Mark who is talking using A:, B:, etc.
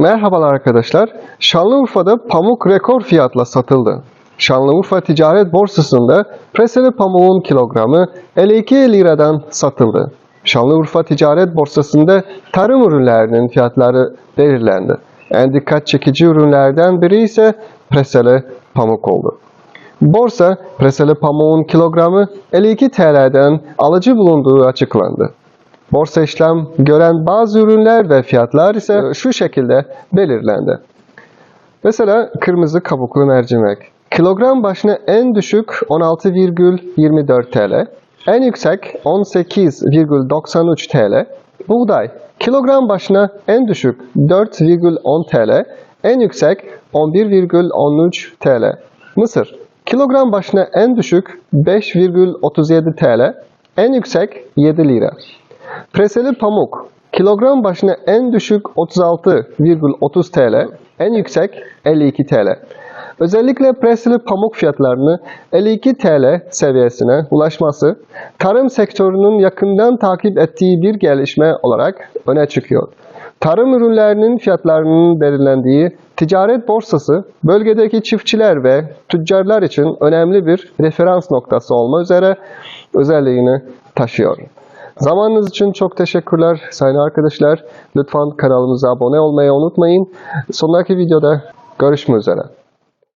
A: Merhabalar arkadaşlar. Şanlıurfa'da pamuk rekor fiyatla satıldı. Şanlıurfa Ticaret Borsası'nda preseli pamuğun kilogramı 52 liradan satıldı. Şanlıurfa Ticaret Borsası'nda tarım ürünlerinin fiyatları belirlendi. En dikkat çekici ürünlerden biri ise preseli pamuk oldu. Borsa, preseli pamuğun kilogramı 52 TL'den alıcı bulunduğu açıklandı. Borsa işlem gören bazı ürünler ve fiyatlar ise şu şekilde belirlendi. Mesela kırmızı kabuklu mercimek. Kilogram başına en düşük 16,24 TL, en yüksek 18,93 TL. Buğday. Kilogram başına en düşük 4,10 TL, en yüksek 11,13 TL. Mısır. Kilogram başına en düşük 5,37 TL, en yüksek 7 lira. Preseli pamuk. Kilogram başına en düşük 36,30 TL, en yüksek 52 TL. Özellikle preseli pamuk fiyatlarını 52 TL seviyesine ulaşması, tarım sektörünün yakından takip ettiği bir gelişme olarak öne çıkıyor. Tarım ürünlerinin fiyatlarının belirlendiği ticaret borsası, bölgedeki çiftçiler ve tüccarlar için önemli bir referans noktası olma üzere özelliğini taşıyor. Zamanınız için çok teşekkürler sayın arkadaşlar. Lütfen kanalımıza abone olmayı unutmayın. Sonraki videoda görüşmek üzere.